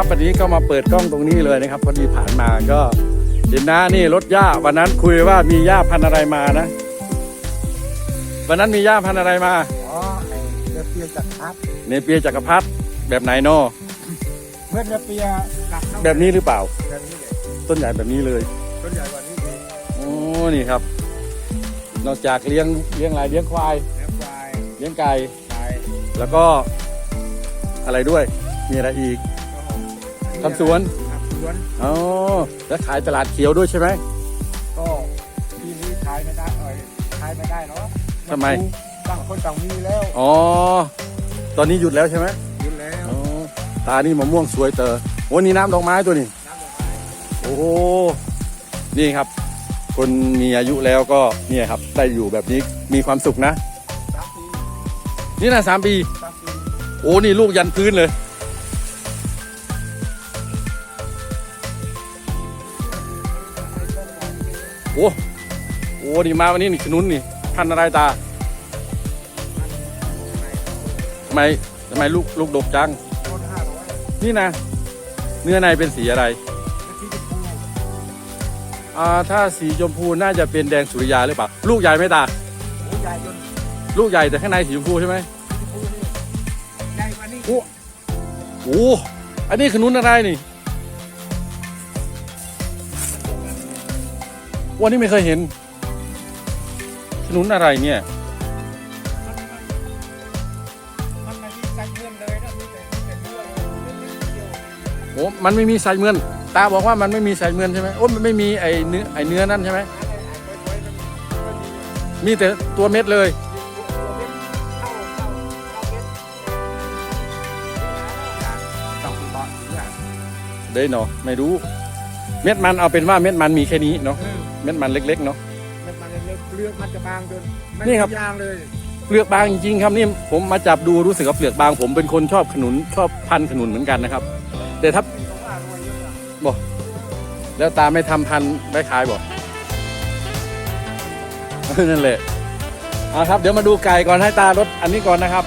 ครับสวัสดีครับ วันนี้ก็มาเปิดกล้องตรงนี้เลยนะครับพอดีผ่านมาก็เห็นนะนี่รถหญ้าวันนั้นคุยว่ามีหญ้าพันธุ์อะไรมานะ วันนั้นมีหญ้าพันธุ์อะไรมาอ๋อไอ้เรือเปียจากพัดเนเปียจักรพรรดิแบบไหนเนาะเมื่อเรือเปียกลับเข้าแบบนี้หรือเปล่า แบบนี้เลยต้นใหญ่แบบนี้เลยต้นใหญ่กว่านี้เลยโอ้นี่ครับ นอกจากเลี้ยงเลี้ยงอะไรเลี้ยงควายแล้วควายเลี้ยงไก่ควายแล้วก็อะไรด้วย มีอะไรอีกก็ ทำสวนทำสวนอ๋อแล้วขายตลาดเขียวด้วยใช่ไหมก็ปีนี้ขายไม่ได้เอ้ยขายไม่ได้เนาะทำไมต่างคนต่างมีแล้วอ๋อตอนนี้หยุดแล้วใช่ไหมหยุดแล้วอ๋อตานี่มะม่วงสวยเตอโอ้นี่น้ำดอกไม้ตัวนี้น้ำดอกไม้โอ้โหนี่ครับ คนมีอายุแล้วก็เนี่ยครับได้อยู่แบบนี้มีความสุขนะสามปีนี่นะสามปีสามปี โอ้นี่ลูกยันพื้นเลย อ้โอ้นี่มาวันนี้นี่ขนุนนี่พันธุ์อะไรตาทำไมทำไมลูกลูกดกจัง ต้นห้าร้อยนี่นะ เนื้อในเป็นสีอะไร เป็นที่ชมพูอ่า ถ้าสีชมพูน่าจะเป็นแดงสุริยาหรือเปล่า ลูกใหญ่ไหมตา โอ้ใหญ่จนลูกใหญ่แต่ข้างในสีชมพูใช่ไหมชมพูนี่ใหญ่กว่านี้โอ้โอ้อันนี้ขนุนอะไรนี่ วันนี้ไม่เคยเห็นขนุนอะไรเนี่ย มันมันไม่มีใส่เงินเลยนะมีแต่มีแต่เนื้อเลยเนื้อเดียวโอ้มันไม่มีสายเมือน ตาบอกว่ามันไม่มีสายเมือนใช่ไหมโอ้มันไม่มีไอเนื้อไอเนื้อนั่นใช่ไหมอะไรหายไปๆมันมันมีมีแต่ตัวเม็ดเลยได้เนาะไม่รู้ เม็ดมันเอาเป็นว่าเม็ดมันมีแค่นี้เนาะเม็ดมันเล็กๆเนาะเลือกมันจะบางจนไม่นี่ครับมียางเลยเปลือกบางจริงๆครับนี่ผมมาจับดูรู้สึกว่าเปลือกบางผมเป็นคนชอบขนุนชอบพันธุ์ขนุนเหมือนกันนะครับ แต่ถ้ามีของอร่อยเยอะอะแล้วตาไม่ทำพันธุ์ไว้ขายบอกนั่นแหละเอาครับ เดี๋ยวมาดูไก่ก่อนให้ตารถอันนี้ก่อนนะครับ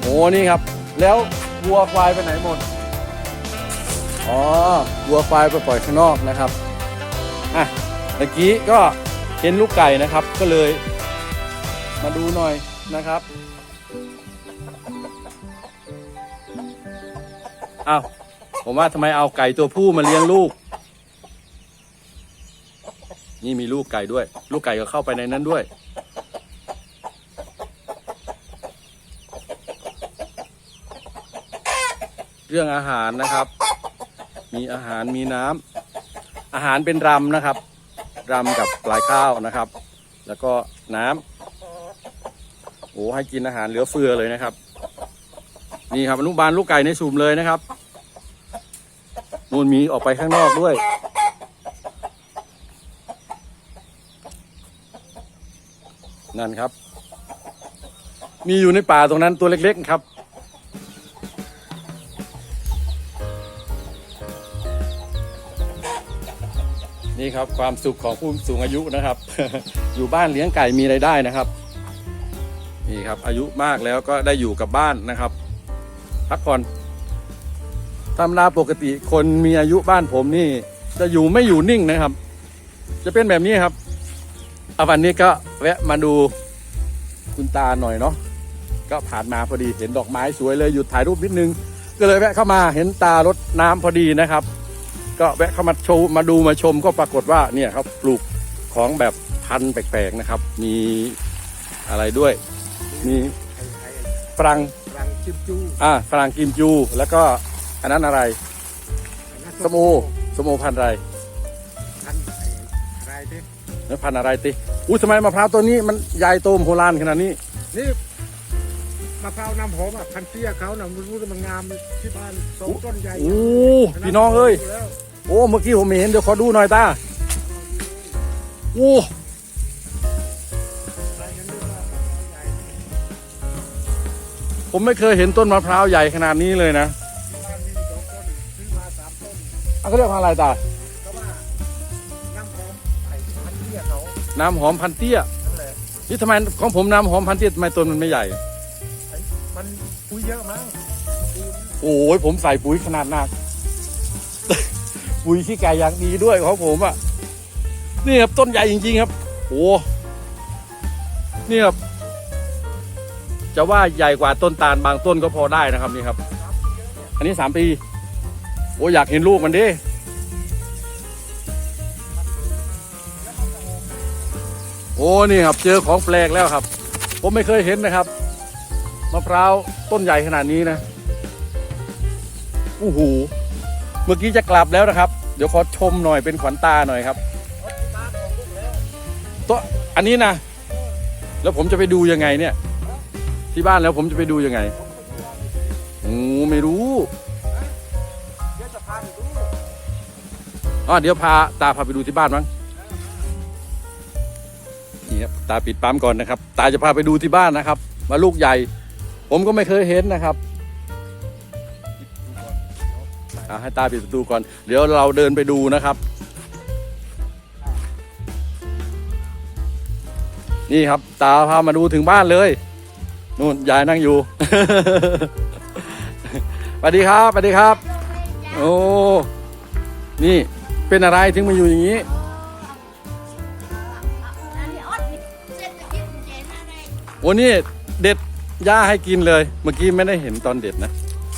โอ้นี่ครับ แล้ววัวควายไปไหนหมด อ๋อวัวควายไปปล่อยข้างนอกนะครับอะเมื่อกี้ก็เห็นลูกไก่นะครับ ก็เลย มาดูหน่อยนะครับอ้าวผมว่าทำไมเอาไก่ตัวผู้มาเลี้ยงลูก นี่มีลูกไก่ด้วย ลูกไก่ก็เข้าไปในนั้นด้วย เรื่องอาหารนะครับ มีอาหารมีน้ำอาหารเป็นรำนะครับรำกับปลายข้าวนะครับ แล้วก็น้ำโอ้ให้กินอาหารเหลือเฟือเลยนะครับ นี่ครับอนุบาลลูกไก่ในสุ่มเลยนะครับนู่นมีออกไปข้างนอกด้วยนั่นครับ มีอยู่ในป่าตรงนั้นตัวเล็ก ๆ ครับ ครับ ความสุขของผู้สูงอายุนะครับ อยู่บ้านเลี้ยงไก่มีไรายได้นะครับ นี่ครับ อายุมากแล้วก็ได้อยู่กับบ้านนะครับพักผ่อนธรรมดาปกติคนมีอายุบ้านผมนี่ จะอยู่ไม่อยู่นิ่งนะครับ จะเป็นแบบนี้ครับเอาวันนี้ก็แวะมาดูคุณตาหน่อยเนาะก็ผ่านมาพอดีเห็นดอกไม้สวยเลยหยุดถ่ายรูปนิดนึง ก็เลยแวะเข้ามาเห็นตารดน้ำพอดีนะครับ ก็แวะเข้ามาโชว์มาดูมาชมก็ปรากฏว่าเนี่ยครับปลูกของแบบพันธุ์แปลกๆนะครับ มีอะไรด้วย มีไอ้ไอ้ฝรั่งรังจิ้มจูอ่าฝรั่งกิมจู แล้วก็อันนั้นอะไรสมโอสมโอพันธุ์อะไรพันไอ้อะไรที่แล้วพันธุ์อะไรติอุ้ยทำไมมะพร้าวตัวนี้มันใหญ่โตมโหฬารขนาดนี้ นี่มะพร้าวน้ำหอมอะพันเตี้ยเขาน่ะมันรู้ว่ามันงามที่บ้านสองต้นใหญ่โอ้พี่น้องเอ้ย แล้ว โอ้เมื่อกี้ผมไม่เห็นเดี๋ยวขอดูหน่อยตาโอ้ใครกันด้วยว่ามะพร้าวใหญ่ผมไม่เคยเห็นต้นมะพร้าวใหญ่ขนาดนี้เลยนะที่บ้านมีสองต้นซื้อมาสามต้นอะเขาเรียกพันธุ์อะไรตาก็ว่าน้ำหอมไอ้พันเตี้ยเขาน้ำหอมพันเตี้ยนั่นแหละนี่ทำไมของผมน้ำหอมพันเตี้ยทำไมต้นมันไม่ใหญ่ไอ้มันปุ๋ยเยอะมั้งโอ้ยผมใส่ปุ๋ยขนาดหนัก ปุ๋ยขี้ไก่อย่างดีด้วยของผมอะนี่ครับต้นใหญ่จริง ๆ ครับโอ้นี่ครับจะว่าใหญ่กว่าต้นตาลบางต้นก็พอได้นะครับนี่ครับ อันนี้สามปีโอ้อยากเห็นลูกมันดิโอ้นี่ครับเจอของแปลกแล้วครับ ผมไม่เคยเห็นนะครับมะพร้าวต้นใหญ่ขนาดนี้นะโอ้โห เมื่อกี้จะกลับแล้วนะครับ เดี๋ยวขอชมหน่อยเป็นขวัญตาหน่อยครับตัวอันนี้นะแล้วผมจะไปดูยังไงเนี่ย ที่บ้านแล้วผมจะไปดูยังไงโอ้ไม่รู้เดี๋ยวจะพาไปดูอ๋อเดี๋ยวพาตาพาไปดูที่บ้านมั้งนี่ครับตาปิดปั๊มก่อนนะครับ ตาจะพาไปดูที่บ้านนะครับว่าลูกใหญ่ ผมก็ไม่เคยเห็นนะครับ อะให้ตาปิดประตูก่อน เดี๋ยวเราเดินไปดูนะครับ นี่ครับ ตาพามาดูถึงบ้านเลยนู่นยายนั่งอยู่ สวัสดีครับสวัสดีครับ โอ้ นี่เป็นอะไรถึงมาอยู่อย่างนี้วันนี้เด็ดหญ้าให้กินเลย เมื่อกี้ไม่ได้เห็นตอนเด็ดนะ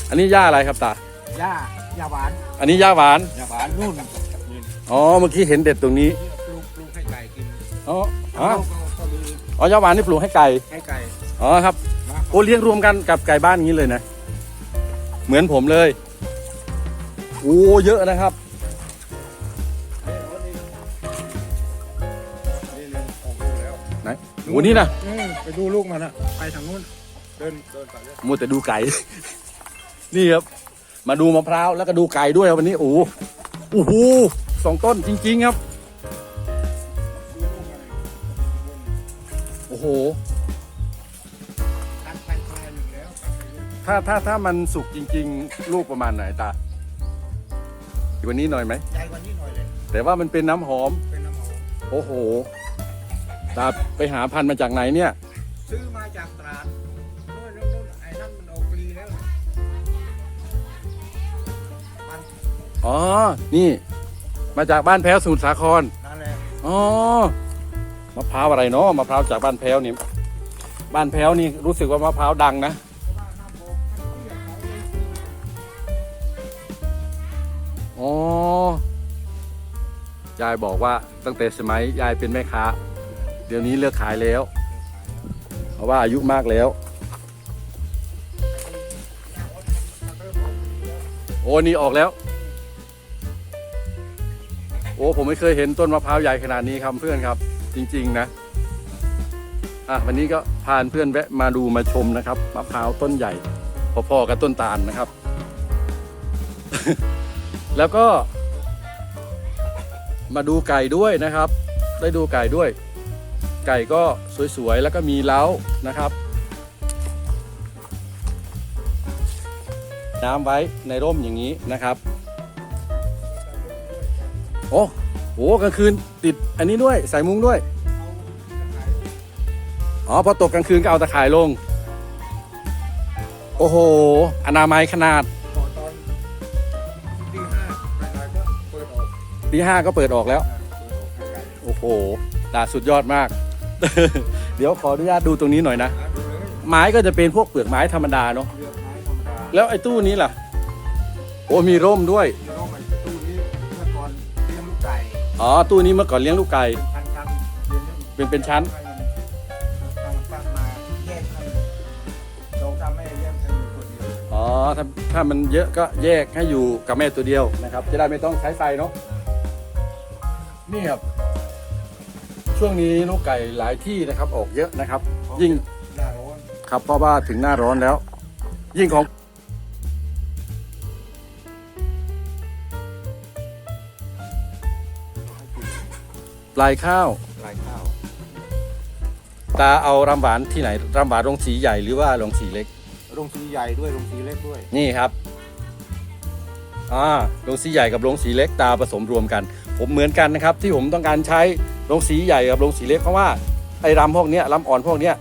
อันนี้หญ้าอะไรครับตาหญ้า หญ้าหวานอันนี้หญ้าหวานหญ้าหวานนู่นนี่อ๋อ เมื่อกี้เห็นเด็ดตรงนี้ ปลูกปลูกให้ไก่กินอ๋อแล้อ๋อวก็ก็มีอ๋อหญ้าหวานนี่ปลูกให้ไก่ ให้ไก่อ๋อครับนะโอ้เลี้ยงรวมกันกับไก่บ้านอย่างนี้เลยนะ เหมือนผมเลย โอ้เยอะนะครับ นี่นี่ออกลูกแล้วไหนโอ้นี่นะอืมไปดูลูกมันนะไปทางนู้น เดินเดินไปเลยมัวแต่ดูไก่ นี่ครับ มาดูมะพร้าวแล้วก็ดูไก่ด้วยวันนี้โอ้โหโอ้โหสองต้นจริง ๆ ครับ โอ้โห ถ้าถ้าถ้ามันสุกจริง ๆ ลูกประมาณไหนตาอีกวันนี้หน่อยไหมใหญ่กว่านี้หน่อยเลย แต่ว่ามันเป็นน้ำหอม เป็นน้ำหอม โอ้โห ตาไปหาพันธุ์มาจากไหนเนี่ย ซื้อมาจากตราด อ๋อ นี่ มาจากบ้านแพ้วสมุทรสาคร นั่นแหละอ๋อ มะพร้าวอะไรเนาะ มะพร้าวจากบ้านแพ้วนี่ บ้านแพ้วนี่รู้สึกว่ามะพร้าวดังนะ อ๋อยายบอกว่าตั้งแต่สมัยยายเป็นแม่ค้า เดี๋ยวนี้เลิกขายแล้ว เพราะว่าอายุมากแล้ว โอ้นี่ออกแล้ว โอ้ผมไม่เคยเห็นต้นมะพร้าวใหญ่ขนาดนี้ครับเพื่อนครับ จริง ๆ นะอะวันนี้ก็พาเพื่อนแวะมาดูมาชมนะครับมะพร้าวต้นใหญ่พอๆกับต้นตาลนะครับ แล้วก็ มาดูไก่ด้วยนะครับ ได้ดูไก่ด้วย ไก่ก็สวยๆแล้วก็มีเล้านะครับ น้ำไว้ในร่มอย่างนี้นะครับ โอ้โหกลางคืนติดอันนี้ด้วยใส่มุ้งด้วย อ๋อพอตกกลางคืนก็เอาตะข่ายลง โอ้โห อนามัยขนาดพอตอนตีห้าหน่อยๆก็เปิดออกตีห้าก็เปิดออกแล้ว เปิดออกให้ไก่โอ้โหตาสุดยอดมาก เดี๋ยวขออนุญาตดูตรงนี้หน่อยนะ อะดูเลยไม้ก็จะเป็นพวกเปลือกไม้ธรรมดาเนาะเลือกไม้ธรรมดาแล้วไอ้ตู้นี้ล่ะ โอ้มีร่มด้วยที่น้อ อ๋อตู้นี้เมื่อก่อนเลี้ยงลูกไก่พันชั้นเลี้ยงเป็นเป็นชั้นให้มันตั้งตั้งมาแยกให้เราทำให้แยกกันอยู่คนเดียวอ๋อถ้าถ้ามันเยอะก็แยกให้อยู่กับแม่ตัวเดียวนะครับ จะได้ไม่ต้องใช้ไฟเนาะนี่ครับ ช่วงนี้ลูกไก่หลายที่นะครับ ออกเยอะนะครับ ยิ่งหน้าร้อนครับเพราะว่าถึงหน้าร้อนแล้ว ยิ่งของ ลายข้าว ลายข้าว ตาเอารำหวานที่ไหนรำหวานโรงสีใหญ่หรือว่าโรงสีเล็กโรงสีใหญ่ด้วยโรงสีเล็กด้วย นี่ครับอ่าโรงสีใหญ่กับโรงสีเล็กตาผสมรวมกัน ผมเหมือนกันนะครับ ที่ผมต้องการใช้โรงสีใหญ่กับโรงสีเล็กเพราะว่าไอ้รำพวกเนี้ยรำอ่อนพวกเนี้ย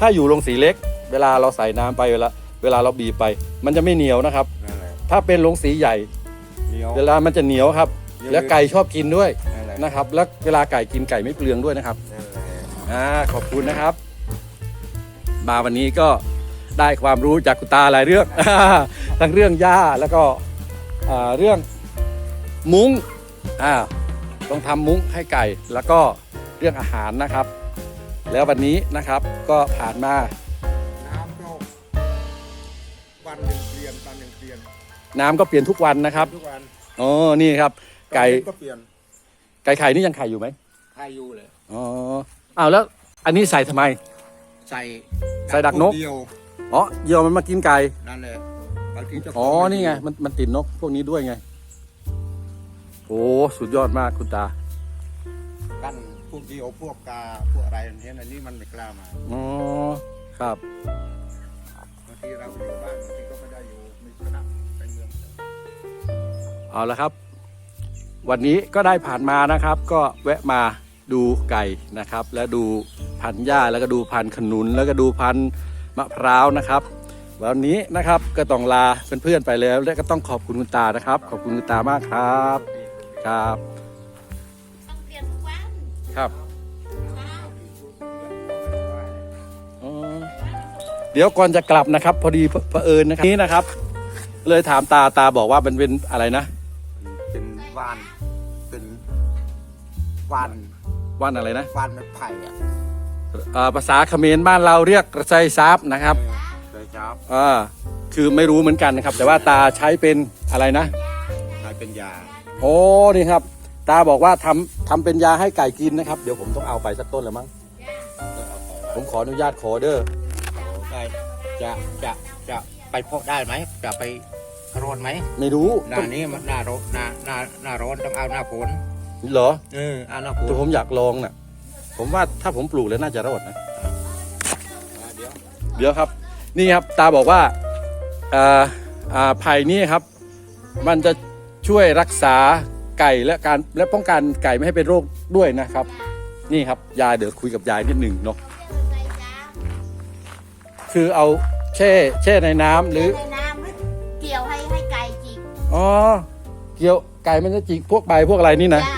ถ้าอยู่โรงสีเล็ก เวลาเราใส่น้ำไปเวลาเวลาเราบีบไป มันจะไม่เหนียวนะครับ นั่นแหละถ้าเป็นลงสีใหญ่ เหนียว เวลามันจะเหนียวครับ เหนียว แล้วไก่ชอบกินด้วยนั่ นแหละนะครับ แล้วเวลาไก่กินไก่ไม่เปลืองด้วยนะครับนั่นแหละอ่าขอบคุณนะครับ มาวันนี้ก็ได้ความรู้จากคุณตาหลายเรื่อง ทั้งเรื่องหญ้าแล้วก็อ่าเรื่องมุ้งอ่าต้องทำมุ้งให้ไก่แล้วก็เรื่องอาหารนะครับ แล้ววันนี้นะครับก็ผ่านมาน้ำก็วันหนึ่งเปลี่ยนวันหนึ่งเปลี่ยน น้ำก็เปลี่ยนทุกวันนะครับทุกวันอ๋อนี่ครับ ไก่ก็เปลี่ยน ไก่ไข่นี่ยังไข่อยู่ไหมใครอยู่เลย อ๋ออ้าวแล้วอันนี้ใส่ทำไม ใส่ใส่ดักนก เดียวอ๋อเหยี่ยวมันมากินไก่ นั่นแหละบางทีเจ้าขอ๋อม่นี่ไง มันมันติดนกพวกนี้ด้วยไง โอ้ สุดยอดมากคุณตา กั้นพวกเดียวพวกกาพวกอะไรเห็นอันนี้มันไม่กล้ามาอ๋อ ครับ บางทีเราอยู่บ้านบางทีก็ไม่ได้อยู่มีคณะไปเมือง เอาละครับ วันนี้ก็ได้ผ่านมานะครับ ก็แวะมาดูไก่นะครับ และดูพันหญ้าแล้วก็ดูพันขนุน แล้วก็ดูพันมะพร้าวนะครับ วันนี้นะครับก็ต้องลาเพื่อนๆไปแล้ว และก็ต้องขอบคุณคุณตานะครับ ขอบคุณคุณตามากครับครับเปลี่ยนทุกวันครับเดี๋ยวก่อนจะกลับนะครับ พอดีเผอิญนะครับนี้นะครับ เลยถามตาตาบอกว่ามันเป็นอะไรนะ เป็นวาน วานว่านอะไรนะวานไม้ไผ่อะเอ่อภาษาเขมรบ้านเราเรียกกระไซซับนะครับเลยจับอ่าคือไม่รู้เหมือนกันนะครับ แต่ว่าตาใช้เป็นอะไรนะกลายเป็นยาโอ้นี่ครับ ตาบอกว่าทำทำเป็นยาให้ไก่กินนะครับ เดี๋ยวผมต้องเอาไปสักต้นแล้วมั้งผมขออนุญาตขอเด้อได้จะจะจะไปพกได้ไหมจะไปรอนไหม ไม่รู้หน้านี้มันหน้าร้อนหน้าหน้าหน้าร้อนต้องเอาหน้าฝน เหรอ เออเอาหน้าฝนแต่ผมอยากลองน่ะ ผมว่าถ้าผมปลูกแล้วน่าจะรอดนะอ่าเดี๋ยวเดี๋ยวครับ นี่ครับตาบอกว่าอ่าอ่าไผ่นี่ครับ มันจะช่วยรักษาไก่และการและป้องกันไก่ไม่ให้เป็นโรคด้วยนะครับ นี่ครับยายเดี๋ยวคุยกับยายนิดหนึ่งเนาะใส่จ้าคือเอาแช่แช่ในน้ำหรือในน้ำหรือเกี่ยวให้ให้ไก่จิกอ๋อเกี่ยวไก่มันจะจิกพวกใบพวกอะไรนี่นะ จ้า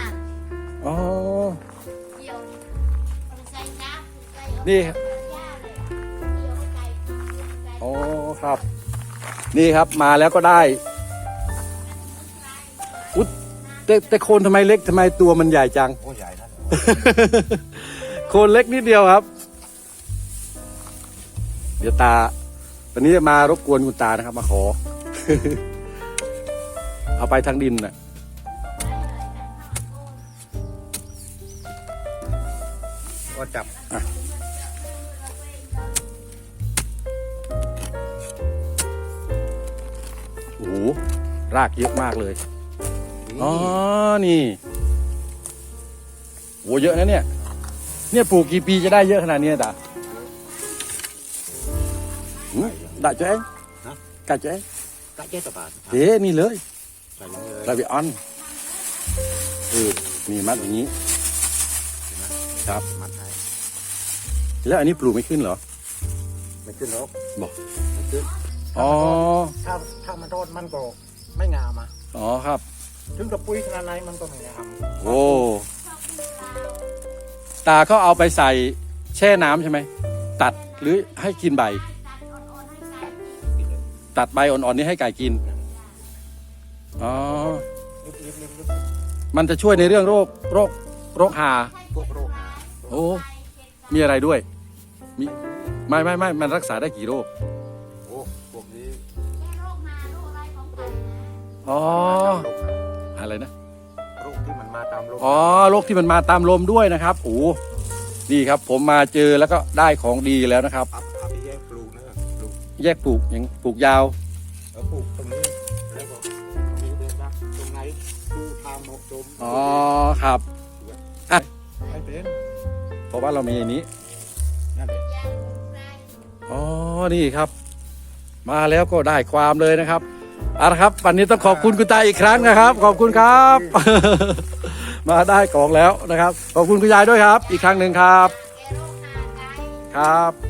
นี่ไปย่าเลยเกี่ยวให้ไก่จิกไก่อ๋อครับ นี่ครับมาแล้วก็ได้อุ๊ยแต่แต่โคนทำไมเล็กทำไมตัวมันใหญ่จัง โอ้ใหญ่นะโคนเล็กนิดเดียวครับ เดี๋ยวตา วันนี้จะมารบกวนคุณตานะครับ มาขอ เอาไปทางดินน่ะ ก็จับโอ้โรากเยอะมากเลย อ๋อ นี่โหเยอะนะเนี่ย เนี่ยปลูกกี่ปีจะได้เยอะขนาดนี้ตาหืมได้เจ๊ฮะกัดเจ๊กะเจ็ดบาทเจ๊นี่เลยใส่เลยลาบิออนเออนี่มัดอย่างนี้ ครับมันให้แล้วอันนี้ปลูกไม่ขึ้นเหรอ ไม่ขึ้นหรอกบอกไม่ขึ้นอ๋อถ้า ถ้ามันรอดมันก็ไม่งามอะอ๋อครับ ถึงกับปุ๋ยขนาดไหนมันก็ไม่งามโอ้ตาก็เอาไปใส่แช่น้ำใช่ไหม ตัดหรือให้กินใบ ตัดใบอ่อนๆนี่ให้ไก่กิน อ๋อ ลึกลึกลึกลึกมันจะช่วยในเรื่องโรคโรคโรคหาพวกโรคหาโอ้ มีอะไรด้วย มี ไม่ไม่ไม่มันรักษาได้กี่โรค อ๋อโรคหาอะไรนะ โรคที่มันมาตามโรคอ๋อโรคที่มันมาตามลมด้วยนะครับโอ้นี่ครับ ผมมาเจอแล้วก็ได้ของดีแล้วนะครับ อัพอัพไปแยกปลูกนะปลูกแยกปลูกอย่างปลูกยาวเออปลูกตรงนี้แล้วก็มีเดินรักตรงไหนดูทางเหมาะสมอ๋อครับไม่เป็นเพราะว่าเรามีอันนี้ นั่นแหละอ๋อ นี่ครับ มาแล้วก็ได้ความเลยนะครับ เอาละครับวันนี้ต้องขอบคุณคุณตาอีกครั้งนะครับ ขอบคุณครับ มาได้ของแล้วนะครับ ขอบคุณคุณยายด้วยครับ อีกครั้งหนึ่งครับ ครับ